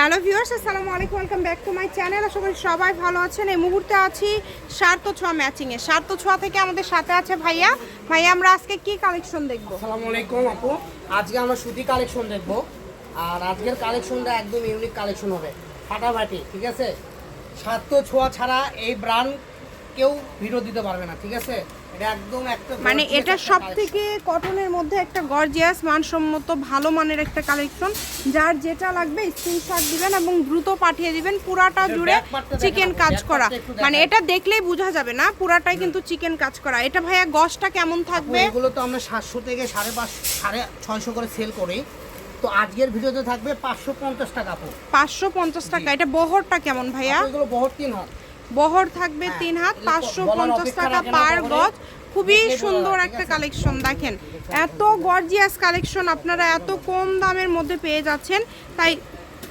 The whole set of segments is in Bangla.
হ্যালো ভিউয়ার্স, আসসালামু আলাইকুম, welcome back to my channel. করি সবাই ভালো আছেন। এই মুহূর্তে আছি সার্থ ছোঁয়া ম্যাচিংয়ে। সার্থ ছোঁয়া থেকে আমাদের সাথে আছে ভাইয়া। ভাইয়া, আমরা আজকে কি কালেকশন দেখব? আসসালামু আলাইকুম আপু। আজকে আমরা সুতি কালেকশন দেখব। আর আজকের কালেকশনটা একদম ইউনিক কালেকশন হবে। ফাটাফাটি, ঠিক আছে? স্বার্থ ছোঁয়া ছাড়া এই ব্র্যান্ড কেউ ভিডিও দিতে পারবে না, ঠিক আছে? মানে এটা সব থেকে কটনের মধ্যে একটা গর্জিয়াস মানসম্মত ভালো মানের একটা কালেকশন যার যেটা লাগবে স্ক্রিনশট দিবেন এবং দ্রুত পাঠিয়ে দিবেন পুরাটা জুড়ে চিকেন কাজ করা। মানে এটা দেখলেই বোঝা যাবে না পুরাটাই কিন্তু চিকেন কাজ করা। এটা ভাইয়া গসটা কেমন থাকবে? এগুলো তো আমরা সাতশো থেকে সাড়ে পাঁচশো সাড়ে ছয়শো করে সেল করি। তো আজকের ভিডিওতে থাকবে পাঁচশো পঞ্চাশ টাকা পাঁচশো পঞ্চাশ টাকা। এটা বহরটা কেমন ভাইয়া? এগুলো বহুত তিন হয় বহর থাকবে হ্যাঁ, তিন হাত পাঁচশো পঞ্চাশ টাকা পার গজ। খুবই সুন্দর একটা কালেকশন দেখেন। এত গর্জিয়াস কালেকশন আপনারা এত কম দামের মধ্যে পেয়ে যাচ্ছেন। তাই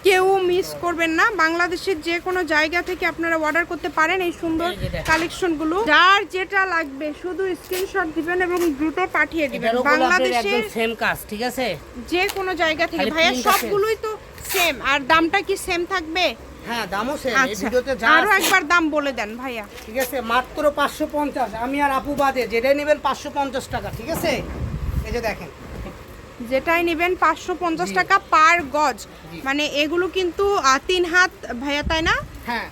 কেউ মিস করবেন না। বাংলাদেশের যে কোনো জায়গা থেকে আপনারা অর্ডার করতে পারেন এই সুন্দর। কালেকশনগুলো। যার যেটা লাগবে শুধু স্ক্রিনশট দিবেন এবং দ্রুত পাঠিয়ে দিবেন। বাংলাদেশের সেম কাজ ঠিক আছে? যে কোনো জায়গা থেকে ভাইয়া সবগুলোই তো সেম আর দামটা কি সেম থাকবে? হ্যাঁ দামও এই আচ্ছা ভিডিওতে যা আরও একবার দাম বলে দেন ভাইয়া। ঠিক আছে মাত্র পাঁচশো পঞ্চাশ আমি আর আপু বাদে যেটাই নেবেন পাঁচশো পঞ্চাশ টাকা ঠিক আছে? এই যে দেখেন। যেটাই নেবেন পাঁচশো পঞ্চাশ টাকা পার গজ। মানে এগুলো কিন্তু তিন হাত ভাইয়া তাই না?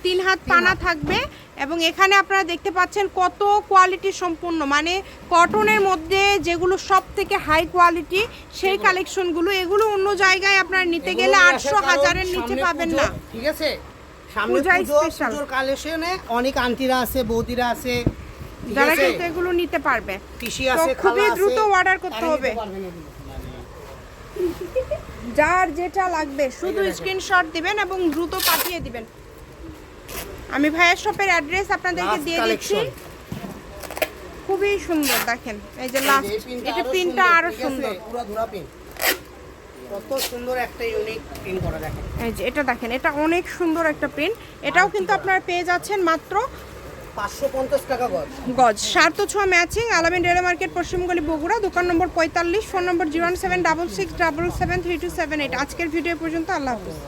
তিন হাত পানা থাকবে এবং এখানে আপনারা দেখতে পাচ্ছেন কত কোয়ালিটি সম্পূর্ণ মানে কটনের মধ্যে যেগুলো সব থেকে হাই কোয়ালিটি সেই কালেকশনগুলো এগুলো অন্য জায়গায় আপনারা নিতে গেলে আটশো হাজারের নিচে পাবেন না। ঠিক আছে? সামনে। পুজোর কালেকশনে অনেক আন্টিরা আছে বৌদিরা আছে যারা কিন্তু এগুলো নিতে পারবে। আছে খুবই দ্রুত order করতে হবে। যার যেটা লাগবে শুধু স্ক্রিনশট দিবেন এবং দ্রুত পাঠিয়ে দিবেন। আমি ভাইয়ের শপের অ্যাড্রেস আপনাদেরকে দিয়ে দিচ্ছি। খুবই সুন্দর দেখেন। এই যে লাস্ট এটা প্রিন্টটা আরও সুন্দর। পুরো ধুরা প্রিন্ট কত সুন্দর একটা ইউনিক প্রিন্ট করা দেখেন। এই যে এটা দেখেন এটা অনেক সুন্দর একটা প্রিন্ট এটাও কিন্তু আপনারা পেয়ে যাচ্ছেন মাত্র পাঁচশো পঞ্চাশ টাকা গজ। গজ। সার্থ ছোঁয়া ম্যাচিং আলামিন রেল মার্কেট পশ্চিমগলি বগুড়া দোকান নম্বর পঁয়তাল্লিশ phone number zero seven double six double seven three two seven eight. আজকের ভিডিও পর্যন্ত আল্লাহ হাফিজ।